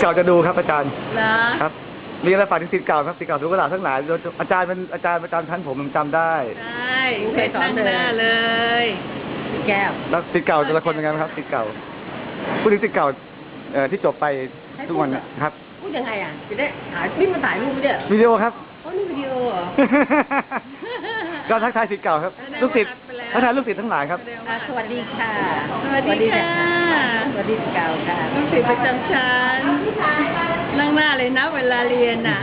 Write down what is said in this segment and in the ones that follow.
เก่าจะดูครับอาจารย์ นะครับ มีอะไรฝากถึงศิษย์เก่าครับศิษย์เก่าทุกหลาบทั้งหลายอาจารย์เป็นอาจารย์ประจำชั้นผมผมจำได้ใช่เคยสอนหน้าเลย แก้ว แล้วศิษย์เก่าแต่ละคนเป็นไงบ้างครับศิษย์เก่าพูดถึงศิษย์เก่า เอ่อที่จบไปทุกวันเนะครับพูดยังไงอะจะได้ถ่ายนี่มันถ่ายรูปเนี่ยวิดีโอครับ โอ้นี่วิดีโอเหรอ ก็ทักทายศิษย์เก่าครับ ลูกศิษย์ทักทายลูกศิษย์ทั้งหลายครับ อะสวัสดีค่ะ สวัสดีค่ะ สวัสดีเก่าค่ะลูกศิษย์ประจำชั้นนั่งหน้าเลยนะเวลาเรียนอะ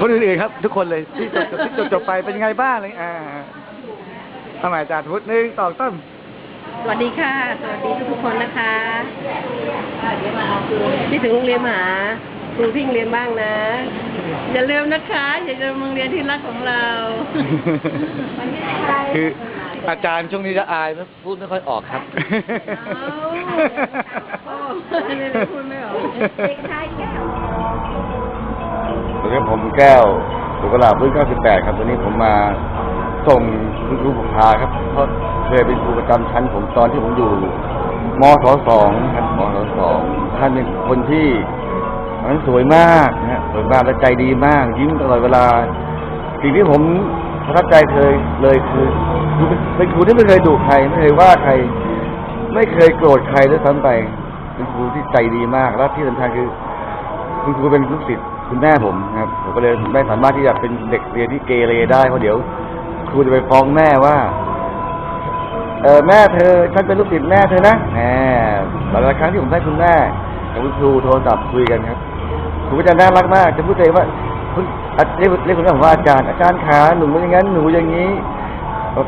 คนอื่นๆครับ ทุกคนเลยที่จบที่จบจบไปเป็นไงบ้างอะไรอ่าทำไมอาจารย์พุทธหนึ่งต่อต้น สวัสดีค่ะ สวัสดีทุกๆคนนะคะที่ถึงโรงเรียนมหาครูที่โรงเรียนบ้างนะ อย่าลืมนะคะ อย่าลืมโรงเรียนที่รักของเรา คืออาจารย์ช่วงนี้จะอายไม่พูดไม่ค่อยออกครับโอ้ไม่ได้พูดไม่ออกสวัสดีครับผมแก้วสุกลาพื้น98 ครับ วันนี้ผมมา ส่งคุณครูบุพาครับเพราะเคยเป็นครูประจำชั้นผมตอนที่ผมอยู่มศสองครับมศสองท่านเป็นคนที่ท่านสวยมากนะสวยมากและใจดีมาก ยิ้มตลอดเวลา สิ่งที่ผมประทับใจเคยเลยคือเป็นครูที่ไม่เคยดุใครไม่เคยว่าใคร ไม่เคยโกรธใครด้วยซ้ำไปเป็นครูที่ใจดีมาก และที่สำคัญคือคุณครูเป็นลูกศิษย์คุณแม่ผมครับผมก็เลยไม่สามารถที่จะเป็นเด็กเรียนที่เกเรได้เพราะเดี๋ยว ครูจะไปฟ้องแม่ว่า เออแม่เธอฉันเป็นลูกศิษย์แม่เธอนะแหมแต่ละครั้งที่ผมได้คุณแม่กับคุณครูโทรศัพท์คุยกันครับครูก็จะน่ารักมากจะพูดเลยว่าคุณอะเรียกเรียกคุณแม่ผมว่าอาจารย์อาจารย์ขาหนูอย่างนั้นหนูอย่างนี้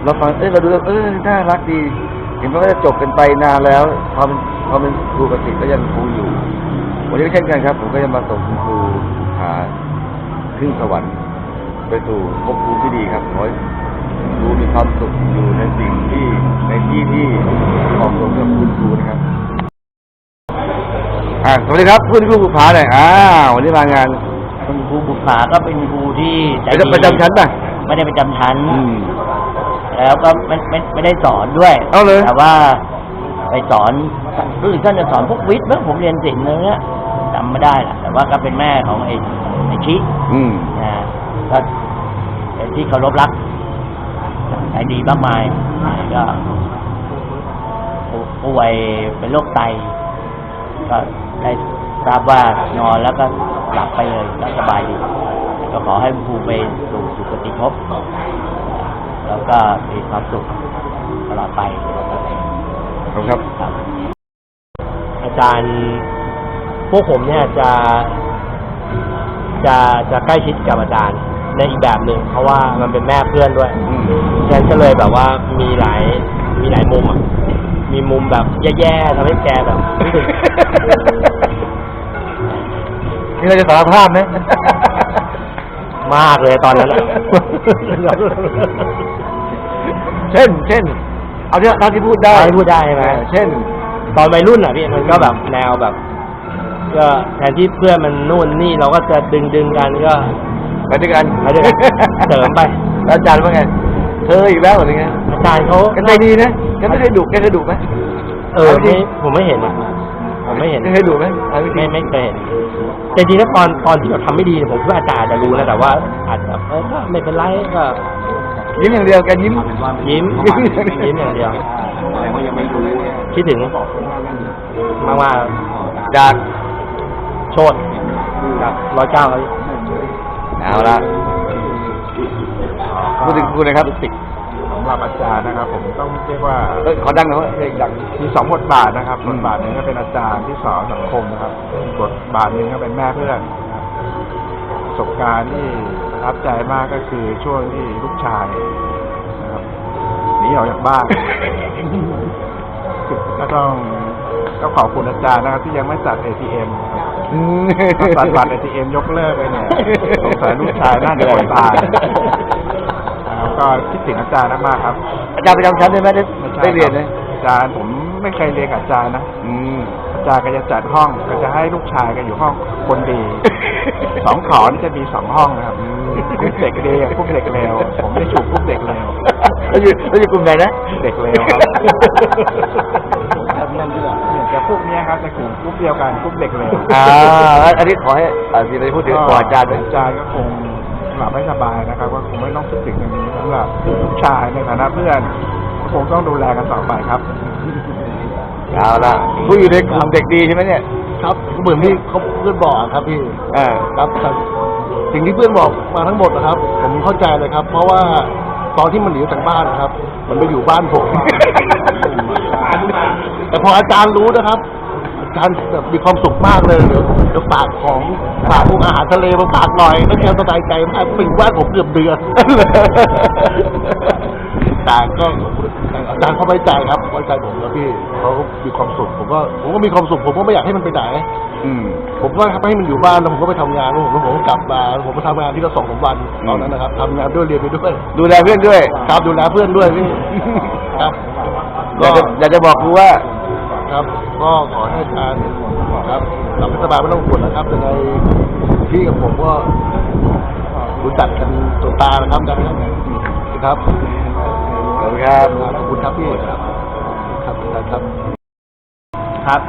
เราฟังเออเราดูแล้วเออน่ารักดีเห็นว่าจะจบกันไปนานแล้วพอเป็นพอเป็นครูปกติก็ยังครูอยู่วันนี้ก็เช่นกันครับ ผมก็จะมาส่งคุณครูหาขึ้นสวรรค์ไปสู่ภพภูมิที่ดีครับขอ รูมีความสุขอยู่ในสิ่งที่ในที่ที่เหมาะสมกับคุณครูนะครับอ่าสวัสดีครับคุณครูบุภาหน่อยอ้าววันนี้มางานคุณครูบุภาก็เป็นครูที่ใจประจำดีประจำชั้นป่ะไม่ได้ประจำชั้น อืม แล้วก็ไม่ไม่ไม่ได้สอนด้วยเอาเลย แต่ว่าไปสอนรู้สึกท่านจะสอนพวกวิทย์เมื่อผมเรียนศิลป์เนื้อจำไม่ได้ละแต่ว่าก็เป็นแม่ของไอ้ไอ้ชิอืมนะก็เป็นที่เคารพรัก ใจดีมากมายก็ป่วยเป็นโรคไต ก็ได้ทราบว่านอนแล้วก็หลับไปเลยแล้วสบายดีก็ขอให้ภูมิไปสู่สุคติภพแล้วก็มีความสุขตลอดไปขอบคุณครับครับ อาจารย์พวกผมเนี่ยจะจะจะใกล้ชิดกับอาจารย์ ในอีกแบบหนึ่งเพราะว่ามันเป็นแม่เพื่อนด้วยอืมฉะนั้นก็เลยแบบว่ามีหลายมีหลายมุมอะมีมุมแบบแย่ๆทำให้แกแบบรู้สึกนี่เราจะสารภาพไหมมากเลยตอนนั้นอะเช่น เช่น เอาที่เท่าที่พูดได้เท่าที่พูดได้ใช่ไหมเออเช่น ตอนวัยรุ่นอะพี่มันก็แบบแนวแบบ ก็แทนที่เพื่อนมันนู่นนี่เราก็จะดึงดึงๆกันก็ ไปด้วยกันไปด้วยกันเสริมไป แล้วอาจารย์ว่าไง เธออีกแล้วเหรือไงอาจารย์เขาแกใจดีนะแกไม่เคยดุแกเคยดุไหมเออไม่ผมไม่เห็นอะผมไม่เห็นแกเคยดุไหมเอาจริงๆไม่ไม่เคยเห็นแต่จริงๆแล้วตอนตอนที่เราทำไม่ดีเนี่ยผมคิดว่าอาจารย์อาจจะรู้นะแต่ว่าอาจจะเออก็ไม่เป็นไรก็ยิ้มอย่างเดียวแกยิ้มยิ้มยิ้มอย่างเดียวคิดถึงมากว่าจากโชดกับร้อยเก้าเขา เอาละพูดถึงคุณนะครับสิสำหรับอาจารย์นะครับ ผมต้องเรียกว่าเอ้ยขอดังหน่อยว่าเพลงดัง มีสองบทบาทนะครับอืบม ทบาทหนึ่งก็เป็นอาจารย์ที่สอนสังคมนะครับอีกบทบาทหนึ่งก็เป็นแม่เพื่อนนะครับประสบการณ์ที่ประทับใจมากก็คือช่วงที่ลูกชายนะครับหนีออกจากบ้าน ก็ต้องก็ขอบคุณอาจารย์นะครับที่ยังไม่ตัด ATM ครับ อืมตัดบัตร ATM ยกเลิกไปเนี่ยสงสัยลูกชายน่าจะอดตายนะครับก็คิดถึงอาจารย์มากๆครับ อาจารย์ประจำชั้นได้ไหมได้ไม่ใช่ได้เรียนคไหมบอาจารย์ผมไม่เคยเรียนกับอาจารย์นะอืมอาจารย์ก็จะจัดห้องก็จะให้ลูกชายก็อยู่ห้องคนดีสองขอนี่จะมีสองห้องนะครับกลุ่มเด็กดีกับกลุ่มเด็กเลวผมได้ถูกกลุ่มเด็กเลวแล้วอยู่แล้วอยู่กลุ่มไหนนะเด็กเลวครับ เนี่ยจะพวกเนี้ยครับจะกลุ่มกลุ่มเดียวกันกลุ่มเด็กเลวอ่าอันนี้ขอให้อ่าสิได้พูดถึงก่อนอาจารย์ด้วยอาจารย์ก็คงหลับไม่สบายนะครับก็คงไม่ต้องคิดถึงอย่างนี้สำหรับลูกชายในฐานะเพื่อนก็คงต้องดูแลกันต่อไปครับเอาละผู้อยู่ในกลุ่มเด็กดีใช่ไหมเนี่ย ครับเหมือนที่เขาเพื่อนบอกครับพี่อ่าครับแต่สิ่งที่เพื่อนบอกมาทั้งหมดนะครับ ผมเข้าใจเลยครับ เพราะว่า ตอนที่มันหนีจากบ้านนะครับ มันไปอยู่บ้านผม แต่พออาจารย์รู้นะครับ อาจารย์แบบมีความสุขมากเลยเดี๋ยวเดี๋ยวฝากของฝากพวกอาหารทะเลมาฝากหน่อยแล้วแกสบายใจมากเป็นบ้านผมเกือบเดือนแต่ก็อาจารย์เขาไว้ใจครับไว้ใจผมแล้วพี่เขามีความสุขผมก็ผมก็มีความสุขผมก็ไม่อยากให้มันไปไหนอืมผมว่าถ้าให้มันอยู่บ้านแล้วผมก็ไปทำงานแล้วผมแล้วผมก็กลับมาผมไปทำงานที่ละสองสามวันตอนนั้นนะครับทำงานด้วยเรียนไปด้วย ดูแลเพื่อนด้วยครับดูแลเพื่อนด้วยพี่ครับอยากจะอยากจะบอกครูว่า ครับ ก็ขอให้อาจารย์ครับหลับให้สบายไม่ต้องปวดนะครับยังไงพี่กับผมก็รู้จักกันตัวตานะครับกันครับขอบคุณครับขอบคุณครับพี่ครับครับครับ ครับ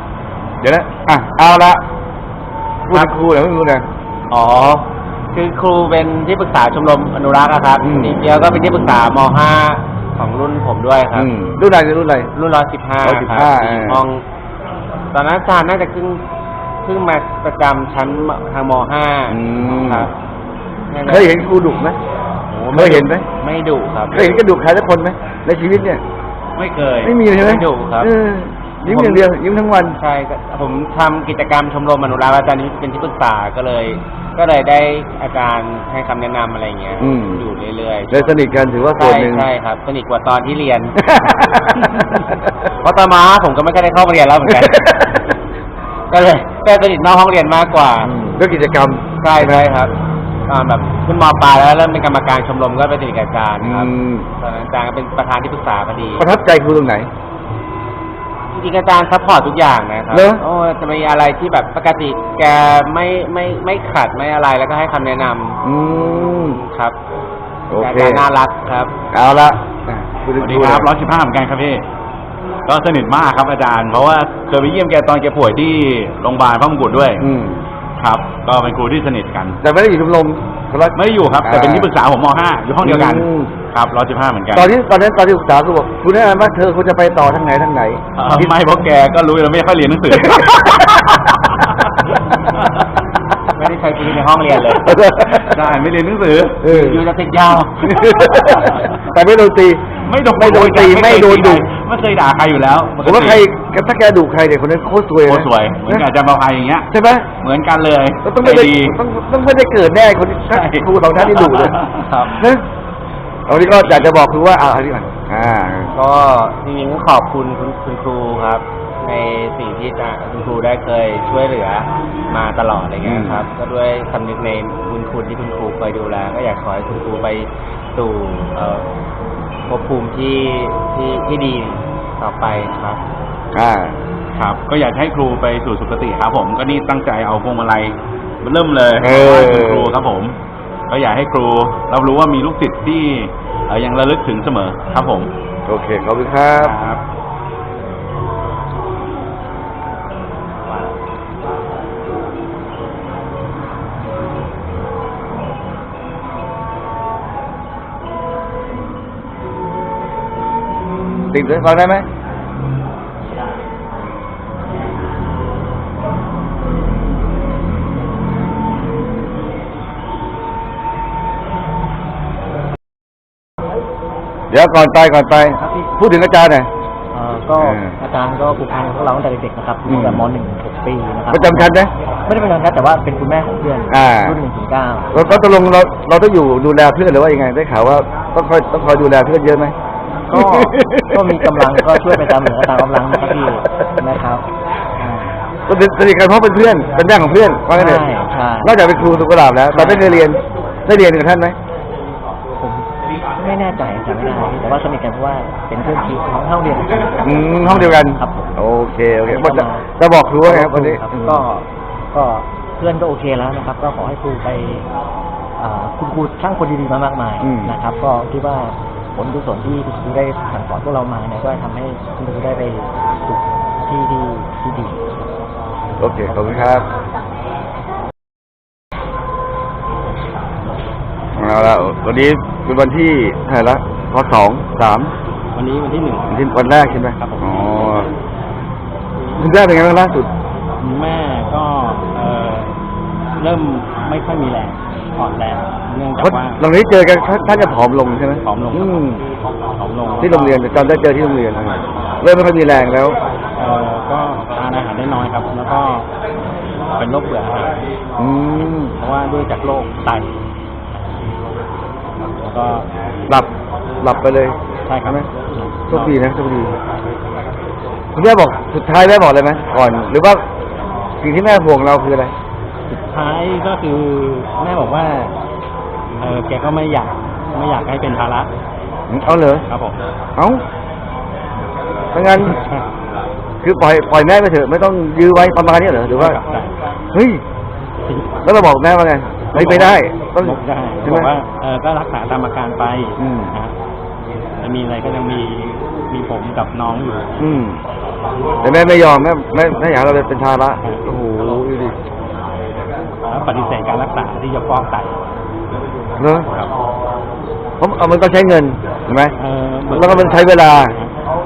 เดี๋ยวนะอะเอาละพูดถึงครูหน่อยพูดถึงครูหน่อยอ๋อคือครูเป็นที่ปรึกษาชมรมอนุรักษ์อะครับอืมจริงๆก็เป็นที่ปรึกษาม 5 ของรุ่นผมด้วยครับ อืมรุ่นอะไรรุ่นอะไร รุ่นร้อยสิบห้า115ครับเออห้อง ตอนนั้นอาจารย์น่าจะขึ้นเพิ่งมาประจำชั้นทางมห้าอืมครับเคยเห็นครูดุไหม โอ้เคยเห็นไหม ไม่ดุครับ เคยเห็นกระดูกใครสักคนไหมในชีวิตเนี่ย ไม่เคยไม่มีเลยใช่ไหมไม่ดุครับ เออ ยิ้มอย่างเดียวยิ้มทั้งวัน ใช่ก็ผมทำกิจกรรมชมรมอนุรักษ์อาจารย์เป็นที่ปรึกษาก็เลย ก็เลยได้อาจารย์ให้คำแนะนำอะไรอย่างเงี้ยอืม อยู่เรื่อยๆเลยสนิทกันถือว่าส่วใช่นหนึ่ง ใช่ครับสนิทกว่าตอนที่เรียน เพราะตอนมาผมก็ไม่ค่อยได้เข้ามาเรียนแล้วเหมือนกัน ก็เลยก็สนิทนอกห้องเรียนมากกว่า ก็กิจกรรมใช่ใช่ครับตอนแบบขึ้นมปลายแล้วเริ่มเป็นกรรมการชมรมก็ไปสนิทกับอาจารย์ครับอืมตอนนั้นอาจารย์ก็เป็นประธานที่ปรึกษาพอดี ประทับใจครูตรงไหน จริงๆอาจารย์ซัพพอร์ตทุกอย่างนะครับเหรอ โอ้จะมีอะไรที่แบบปกติแกไม่ไม่ไม่ขัดไม่อะไรแล้วก็ให้คำแนะนำอืม ครับโอเคอาจารย์น่ารักครับ เอาละอะพูสถึงวัสดีครูครับหร้น่อยสิบห้าเหมือนกันครับพี่ ก็สนิทมากครับอาจารย์ เพราะว่าเคยไปเยี่ยมแกตอนแกป่วยที่โรงพยาบาลพระมงกุฎด้วย อืม ครับ ก็เป็นครูที่สนิทกัน แต่ไม่ได้อยู่ชมรม คนละไม่ได้อยู่ครับ แต่เป็นที่ปรึกษาผมม .5 อยู่ห้องเดียวกัน อืม ครับร้อยสิบห้าเหมือนกันตอนนี้ตอนนั้นตอนที่ศึกษาครูบอกคุณแนะนำว่าเธอควรจะไปต่อทางไหนทางไหน เอ่อไม่เพราะแกก็รู้แล้วไม่ค่อยเรียนหนังสือ ไม่ได้ใช้ชีวิตในห้องเรียนเลยใช่ไม่เรียนหนังสือเอออ ยู่จะติดยาว แต่ไม่โดนตี ไม่โดนไม่โดนตีไม่โดนดุ ไม่เคยด่าใครอยู่แล้วผมว่าใครถ้าแกดุใครเนี่ยคนนั้นโคตรสวยโคนะตรสวยเหมือนกับอาจารย์ประภัยอย่างเงี้ยใช่ไหมเหมือนกันเลยก็ต้องไม่ได้ใจดีต้องต้องไม่ได้เกิดแน่คนที่ใช่ครูสองท่านที่ดุเลยครับนะเอาวันนี้ก็อยากจะบอกครูว่าอ่าอันนี้ก่อนอ่า ก็จริงๆก็ขอบคุณคุณคุณครูครับในสิ่งที่อาจารย์คุณครูได้เคยช่วยเหลือมาตลอดอะไรเงี้ยครับ ก็ด้วยสำนึกในบุญคุณที่คุณครูเคยดูแลก็อยากขอให้คุณครูไปสู่เอ่อ ภพภูมิที่ที่ที่ดีต่อไปครับ อ่า ครับ ก็อยากให้ครูไปสู่สุคติครับผม ก็นี่ตั้งใจเอาพวงมาลัยมาเริ่มเลยเออไหว้คุณครูครับผม ก็อยากให้ครูรับรู้ว่ามีลูกศิษย์ที่เอ่อยังระลึกถึงเสมอครับผมโอเคขอบคุณครับ ครับ ติดไว้ฟังได้ไหมเดี๋ยวก่อนไปก่อนไปพูดถึงอาจารย์หน่อย เอ่อก็เออ อาจารย์ก็ผูกพันกับพวกเราตั้งแต่เด็กๆนะครับอืมตั้งแต่ม .1 ถึง6ปีนะครับประจำชั้นไหม ไม่ได้เป็นประจำชั้นแต่ว่าเป็นคุณแม่ของเพื่อนอ่า รุ่นหนึ่งถึงเก้าเราเราตกลงเราเราต้องอยู่ดูแลเพื่อนหรือว่ายังไงได้ข่าวว่าต้องคอยต้องคอยดูแลเพื่อนเยอะไหม ก็ก็มีกำลังก็ช่วยไปตามเหนือตามกำลังนะครับพี่นะครับอ่า ก็สนิทกันเพราะเป็นเพื่อนเป็นแม่ของเพื่อนว่างั้นเถอะใช่ใช่ นอกจากเป็นครูสุขลาบแล้วเราได้เรียนได้เรียนกับท่านไหมผมไม่แน่ใจจำไม่ได้แต่ว่าสนิทกันเพราะว่าเป็นเพื่อนที่ของห้องเรียนกันอืมห้องเดียวกันครับผม โอเคโอเคก็มาจะบอกครูว่าไงครับวันนี้ ครับก็ก็เพื่อนก็โอเคแล้วนะครับ ก็ขอให้ครูไปอ่าคุณครูช่างคนดีๆมามากมายอืมนะครับ ก็คิดว่า ผลกุศลที่คุณครูได้สั่งสอนพวกเรามาเนี่ยก็ทำให้คุณครูได้ไปสู่ที่ที่ที่ดี โอเค ขอบคุณครับเอาละวันนี้เป็นวันที่เท่าไหร่ละพอสองสามวันนี้วันที่หนึ่งวันที่วันแรกใช่ไหมครับผมอ๋อคุณแรกเป็นไงบ้างล่าสุด แม่ก็เอ่อเริ่มไม่ค่อยมีแรง อ่อนแรงเนื่องจากเพราะว่าหลังนี้เจอกันท่านท่านจะผอมลงใช่ไหมผอมลงครับอืมผอมลงที่โรงเรียนจำได้เจอที่โรงเรียนนะเริ่มไม่ค่อยมีแรงแล้วเอ่อก็ทานอาหารได้น้อยครับ แล้วก็เป็นโรคเบื่ออาหารอืมเพราะว่าด้วยจากโรคไตแล้วก็หลับหลับไปเลยใช่ครับใช่ไหมโชคดีนะโชคดีคุณแม่บอกสุดท้ายแม่บอกเลยไหมก่อน หรือว่าสิ่งที่แม่ห่วงเราคืออะไร สุดท้ายก็คือแม่บอกว่า เออแกก็ไม่อยากไม่อยากให้เป็นภาระเอาเลยครับผมเอาถ้างั้น คือปล่อยปล่อยแม่ไปเถอะไม่ต้องยื้อไว้ประมาณนี้เหรอหรือว่าครับได้เฮ้ยแล้วเราบอกแม่ว่าไงไม่ไปได้ต้องบอกได้ใช่บไหมอกว่าเออก็รักษาตามอาการไปอืมนะจะมีอะไรก็ยังมีมีผมกับน้องอยู่ อืมแต่แม่ไม่ยอมแม่แม่แม่อยากให้เราเป็นภาระโอ้โห ดูดิแล้วปฏิเสธการรักษาที่จะฟอกไตเนอะเพราะเอามันต้องใช้เงินเห็นไหมเออเหมือนแล้วก็มันใช้เวลา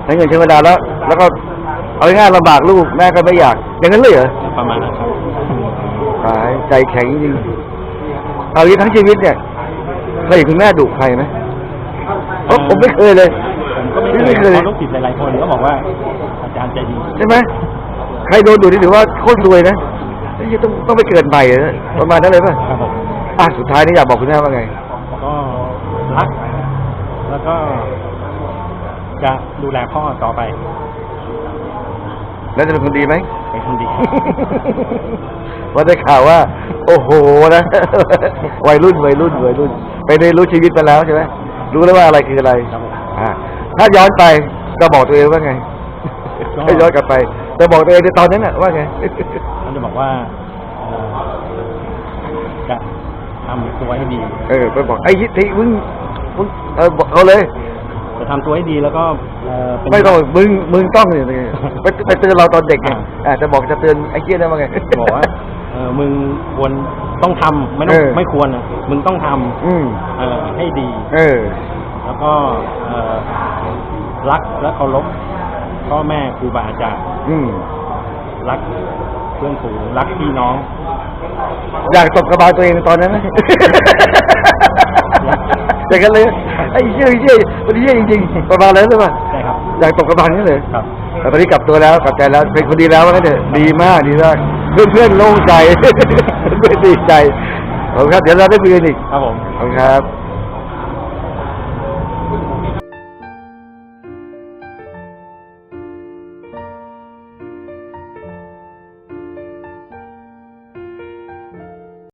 ใช้เงินใช้เวลาแล้ว แล้วก็เอาง่ายๆลำบากลูกแม่ก็ไม่อยาก อย่างนั้นเลยเหรอประมาณนั้นครับตายใจแข็งจริงเอาอย่างนี้ทั้งชีวิตเนี่ยเคยเห็นคุณแม่ดุใครไหมเพราะผมไม่เคยเลยผมก็ไม่เคยเพราะลูกศิษย์หลายๆคนก็บอกว่าอาจารย์ใจดีใช่ไหมใครโดนดุนี่ถือว่าโคตรรวยนะ นี่ต้องต้องไปเกิดใหม่นะประมาณนั้นเลยป่ะครับผมอะสุดท้ายนี่อยากบอกคุณแม่ว่าไง ก็รัก แล้วก็จะดูแลพ่อต่อไป แล้วจะเป็นคนดีไหม เป็นคนดี ว่าได้ข่าวว่า โอ้โหนะ วัยรุ่นวัยรุ่นวัยรุ่น ไปได้รู้ชีวิตมาแล้วใช่ไหมรู้แล้วว่าอะไรคืออะไรครับผมอ่าถ้าย้อนไปจะบอกตัวเองว่าไงก็ถ้าย้อนกลับไปจะบอกตัวเองในตอนนั้นน่ะว่าไง มันจะบอกว่าเอ่อจะทำตัวให้ดี เออ ไปบอกไอ้ยิทิมึงมึงเออบอกเขาเลยจะทำตัวให้ดีแล้วก็เอ่อเป็นไม่ต้องมึงมึงต้องเนี่ยไปไปเตือนเราตอนเด็กไงอ่าจะบอกจะเตือนไอ้เกี้ยได้ว่าไงบอกว่าเออมึงควรต้องทำไม่ต้องเออไม่ควรนะมึงต้องทำอืมเออให้ดี เออ แล้วก็เอ่อรักและเคารพพ่อแม่ครูบาอาจารย์อืมรักเพื่อนฝูงรักพี่น้องอยากตบกระบาลตัวเองในตอนนั้นไหม อย่างนั้นเลยไอ้เหี้ยไอ้เหี้ยมันเหี้ยจริงๆประมาณนั้นใช่ป่ะใช่ครับ อยากตบกระบาลนี่เลยครับ แต่ตอนนี้กลับตัวแล้วกลับใจแล้วเป็นคนดีแล้วว่างั้นเถอะดีมากดีมากเพื่อนเพื่อนๆโล่งใจ เพื่อนๆดีใจขอบคุณครับเดี๋ยวเราได้คุยกันอีกครับผม ขอบคุณครับ